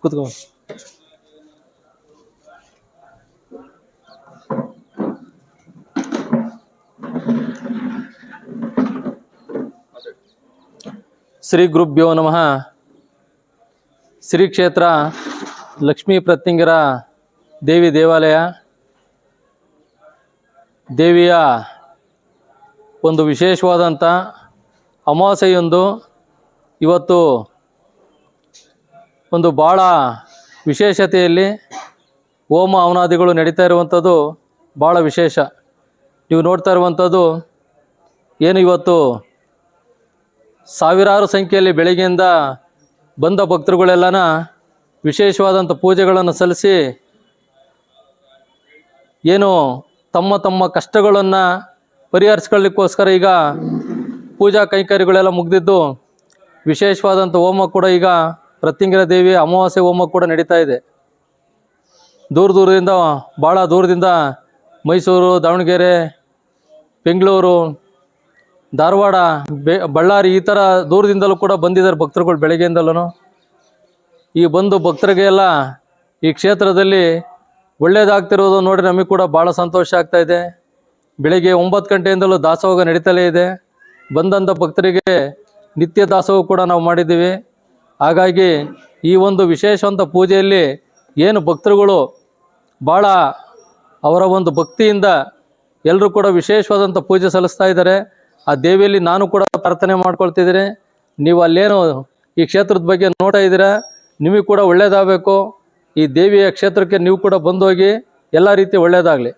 ಕೂತ್ಕೋ. ಶ್ರೀ ಗುರುಭ್ಯೋ ನಮಃ. ಶ್ರೀ ಕ್ಷೇತ್ರ ಲಕ್ಷ್ಮೀ ಪ್ರತ್ಯಂಗರ ದೇವಿ ದೇವಾಲಯ. ದೇವಿಯ ಒಂದು ವಿಶೇಷವಾದಂಥ ಅಮಾವಾಸ್ಯೆಯೊಂದು ಇವತ್ತು ಒಂದು ಭಾಳ ವಿಶೇಷತೆಯಲ್ಲಿ ಹೋಮ ಅವನಾದಿಗಳು ನಡೀತಾ ಇರುವಂಥದ್ದು ಭಾಳ ವಿಶೇಷ. ನೀವು ನೋಡ್ತಾ ಇರುವಂಥದ್ದು ಏನು ಇವತ್ತು ಸಾವಿರಾರು ಸಂಖ್ಯೆಯಲ್ಲಿ ಬೆಳಗ್ಗೆಯಿಂದ ಬಂದ ಭಕ್ತರುಗಳೆಲ್ಲನ ವಿಶೇಷವಾದಂಥ ಪೂಜೆಗಳನ್ನು ಸಲ್ಲಿಸಿ ಏನು ತಮ್ಮ ತಮ್ಮ ಕಷ್ಟಗಳನ್ನು ಪರಿಹರಿಸ್ಕೊಳ್ಳಿಕ್ಕೋಸ್ಕರ ಈಗ ಪೂಜಾ ಕೈಂಕರ್ಯಗಳೆಲ್ಲ ಮುಗಿದಿದ್ದು ವಿಶೇಷವಾದಂಥ ಹೋಮ ಕೂಡ ಈಗ ಪ್ರತ್ಯಂಗಿರ ದೇವಿ ಅಮಾವಾಸ್ಯೆ ಹೋಮ ಕೂಡ ನಡೀತಾ ಇದೆ. ದೂರ ದೂರದಿಂದ ಭಾಳ ದೂರದಿಂದ ಮೈಸೂರು, ದಾವಣಗೆರೆ, ಬೆಂಗಳೂರು, ಧಾರವಾಡ, ಬೆ, ಬಳ್ಳಾರಿ ಈ ಥರ ದೂರದಿಂದಲೂ ಕೂಡ ಬಂದಿದ್ದಾರೆ ಭಕ್ತರುಗಳು ಬೆಳಗ್ಗೆಯಿಂದಲೂ ಈ ಬಂದು ಭಕ್ತರಿಗೆ ಎಲ್ಲ ಈ ಕ್ಷೇತ್ರದಲ್ಲಿ ಒಳ್ಳೆಯದಾಗ್ತಿರೋದು ನೋಡಿ ನಮಗೆ ಕೂಡ ಭಾಳ ಸಂತೋಷ ಆಗ್ತಾ ಇದೆ. ಬೆಳಿಗ್ಗೆ ಒಂಬತ್ತು ಗಂಟೆಯಿಂದಲೂ ದಾಸೋಹ ನಡೀತಲೇ ಇದೆ. ಬಂದಂಥ ಭಕ್ತರಿಗೆ ನಿತ್ಯ ದಾಸೋಹ ಕೂಡ ನಾವು ಮಾಡಿದ್ದೀವಿ. ಹಾಗಾಗಿ ಈ ಒಂದು ವಿಶೇಷವಂತ ಪೂಜೆಯಲ್ಲಿ ಏನು ಭಕ್ತರುಗಳು ಭಾಳ ಅವರ ಒಂದು ಭಕ್ತಿಯಿಂದ ಎಲ್ಲರೂ ಕೂಡ ವಿಶೇಷವಾದಂಥ ಪೂಜೆ ಸಲ್ಲಿಸ್ತಾ ಇದ್ದಾರೆ. ಆ ದೇವಿಯಲ್ಲಿ ನಾನು ಕೂಡ ಪ್ರಾರ್ಥನೆ ಮಾಡ್ಕೊಳ್ತಿದ್ದೀನಿ. ನೀವು ಅಲ್ಲೇನು ಈ ಕ್ಷೇತ್ರದ ಬಗ್ಗೆ ನೋಡ್ತಾ ಇದ್ದೀರಾ? ನಿಮಗೆ ಕೂಡ ಒಳ್ಳೆಯದಾಗಬೇಕು ಈ ದೇವಿಯ ಕ್ಷೇತ್ರಕ್ಕೆ ನೀವು ಕೂಡ ಬಂದೋಗಿ ಎಲ್ಲ ರೀತಿ ಒಳ್ಳೆಯದಾಗಲಿ